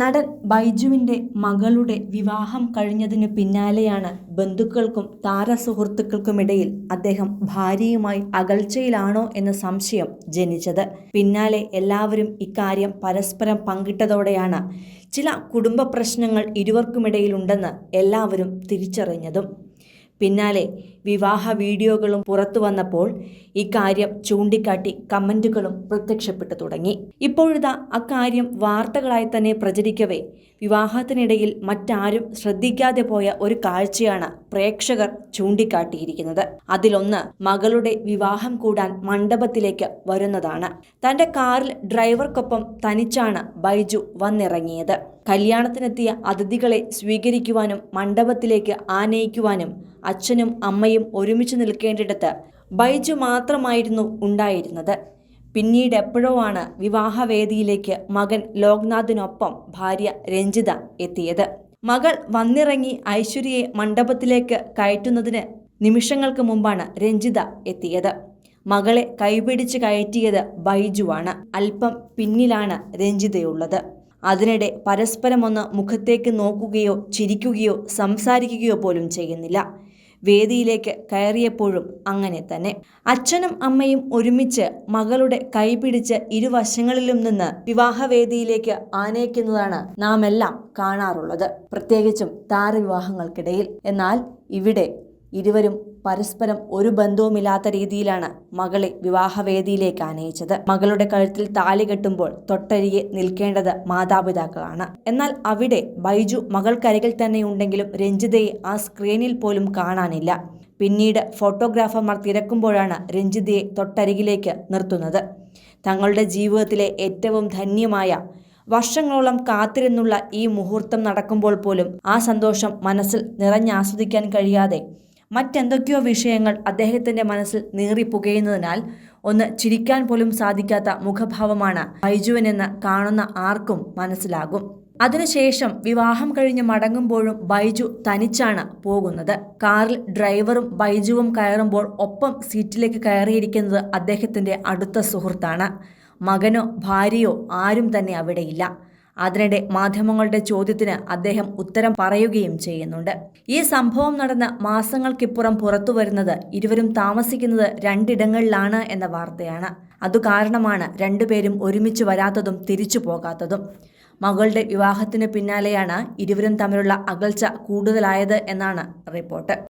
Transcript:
നടൻ ബൈജുവിന്റെ മകളുടെ വിവാഹം കഴിഞ്ഞതിന് പിന്നാലെയാണ് ബന്ധുക്കൾക്കും താരസുഹൃത്തുക്കൾക്കുമിടയിൽ അദ്ദേഹം ഭാര്യയുമായി അകൽച്ചയിലാണോ എന്ന സംശയം ജനിച്ചത്. പിന്നാലെ എല്ലാവരും ഇക്കാര്യം പരസ്പരം പങ്കിട്ടതോടെയാണ് ചില കുടുംബ പ്രശ്നങ്ങൾ ഇരുവർക്കുമിടയിലുണ്ടെന്ന് എല്ലാവരും തിരിച്ചറിഞ്ഞതും. പിന്നാലെ വിവാഹ വീഡിയോകളും പുറത്തു വന്നപ്പോൾ ഇക്കാര്യം ചൂണ്ടിക്കാട്ടി കമന്റുകളും പ്രത്യക്ഷപ്പെട്ടു തുടങ്ങി. ഇപ്പോഴിതാ അക്കാര്യം വാർത്തകളായി തന്നെ പ്രചരിക്കവേ വിവാഹത്തിനിടയിൽ മറ്റാരും ശ്രദ്ധിക്കാതെ പോയ ഒരു കാഴ്ചയാണ് പ്രേക്ഷകർ ചൂണ്ടിക്കാട്ടിയിരിക്കുന്നത്. അതിലൊന്ന് മകളുടെ വിവാഹം കൂടാൻ മണ്ഡപത്തിലേക്ക് വരുന്നതാണ്. തന്റെ കാറിൽ ഡ്രൈവർക്കൊപ്പം തനിച്ചാണ് ബൈജു വന്നിറങ്ങിയത്. കല്യാണത്തിനെത്തിയ അതിഥികളെ സ്വീകരിക്കുവാനും മണ്ഡപത്തിലേക്ക് ആനയിക്കുവാനും അച്ഛനും അമ്മയും ഒരുമിച്ച് നിൽക്കേണ്ടിടത്ത് ബൈജു മാത്രമായിരുന്നു ഉണ്ടായിരുന്നത്. പിന്നീട് എപ്പോഴോ ആണ് വിവാഹവേദിയിലേക്ക് മകൻ ലോക്നാഥിനൊപ്പം ഭാര്യ രഞ്ജിത എത്തിയത്? മകൾ വന്നിറങ്ങി ഐശ്വര്യയെ മണ്ഡപത്തിലേക്ക് കയറ്റുന്നതിന് നിമിഷങ്ങൾക്ക് മുമ്പാണ് രഞ്ജിത എത്തിയത്. മകളെ കൈപിടിച്ച് കയറ്റിയത് ബൈജുവാണ്. അല്പം പിന്നിലാണ് രഞ്ജിതയുള്ളത്. അതിനിടെ പരസ്പരമൊന്ന് മുഖത്തേക്ക് നോക്കുകയോ ചിരിക്കുകയോ സംസാരിക്കുകയോ പോലും ചെയ്യുന്നില്ല. വേദിയിലേക്ക് കയറിയപ്പോഴും അങ്ങനെ തന്നെ. അച്ഛനും അമ്മയും ഒരുമിച്ച് മകളുടെ കൈപിടിച്ച് ഇരുവശങ്ങളിലും നിന്ന് വിവാഹവേദിയിലേക്ക് ആനയിക്കുന്നതാണ് നാം എല്ലാം കാണാറുള്ളത്. പ്രത്യേകിച്ചും താരവിവാഹങ്ങൾക്കിടയിൽ. എന്നാൽ ഇവിടെ ഇരുവരും പരസ്പരം ഒരു ബന്ധവുമില്ലാത്ത രീതിയിലാണ് മകളെ വിവാഹവേദിയിലേക്ക് ആനയിച്ചത്. മകളുടെ കഴുത്തിൽ താലി കെട്ടുമ്പോൾ തൊട്ടരികെ നിൽക്കേണ്ടത് മാതാപിതാക്കളാണ്. എന്നാൽ അവിടെ ബൈജു മകൾക്കരികിൽ തന്നെ ഉണ്ടെങ്കിലും രഞ്ജിതയെ ആ സ്ക്രീനിൽ പോലും കാണാനില്ല. പിന്നീട് ഫോട്ടോഗ്രാഫർമാർ തിരക്കുമ്പോഴാണ് രഞ്ജിതയെ തൊട്ടരികിലേക്ക് നിർത്തുന്നത്. തങ്ങളുടെ ജീവിതത്തിലെ ഏറ്റവും ധന്യമായ വർഷങ്ങളോളം കാത്തിരുന്നുള്ള ഈ മുഹൂർത്തം നടക്കുമ്പോൾ പോലും ആ സന്തോഷം മനസ്സിൽ നിറഞ്ഞാസ്വദിക്കാൻ കഴിയാതെ മറ്റെന്തൊക്കെയോ വിഷയങ്ങൾ അദ്ദേഹത്തിന്റെ മനസ്സിൽ നീറിപ്പുകയുന്നതിനാൽ ഒന്ന് ചിരിക്കാൻ പോലും സാധിക്കാത്ത മുഖഭാവമാണ് ബൈജുവിനെന്ന് കാണുന്ന ആർക്കും മനസ്സിലാകും. അതിനുശേഷം വിവാഹം കഴിഞ്ഞ് മടങ്ങുമ്പോഴും ബൈജു തനിച്ചാണ് പോകുന്നത്. കാറിൽ ഡ്രൈവറും ബൈജുവും കയറുമ്പോൾ ഒപ്പം സീറ്റിലേക്ക് കയറിയിരിക്കുന്നത് അദ്ദേഹത്തിന്റെ അടുത്ത സുഹൃത്താണ്. മകനോ ഭാര്യയോ ആരും തന്നെ അവിടെയില്ല. അതിനിടെ മാധ്യമങ്ങളുടെ ചോദ്യത്തിന് അദ്ദേഹം ഉത്തരം പറയുകയും ചെയ്യുന്നുണ്ട്. ഈ സംഭവം നടന്ന മാസങ്ങൾക്കിപ്പുറം പുറത്തു വരുന്നത് ഇരുവരും താമസിക്കുന്നത് രണ്ടിടങ്ങളിലാണ് എന്ന വാർത്തയാണ്. അതുകാരണമാണ് രണ്ടുപേരും ഒരുമിച്ച് വരാത്തതും തിരിച്ചു പോകാത്തതും. മകളുടെ വിവാഹത്തിന് പിന്നാലെയാണ് ഇരുവരും തമ്മിലുള്ള അകൽച്ച കൂടുതലായത് എന്നാണ് റിപ്പോർട്ട്.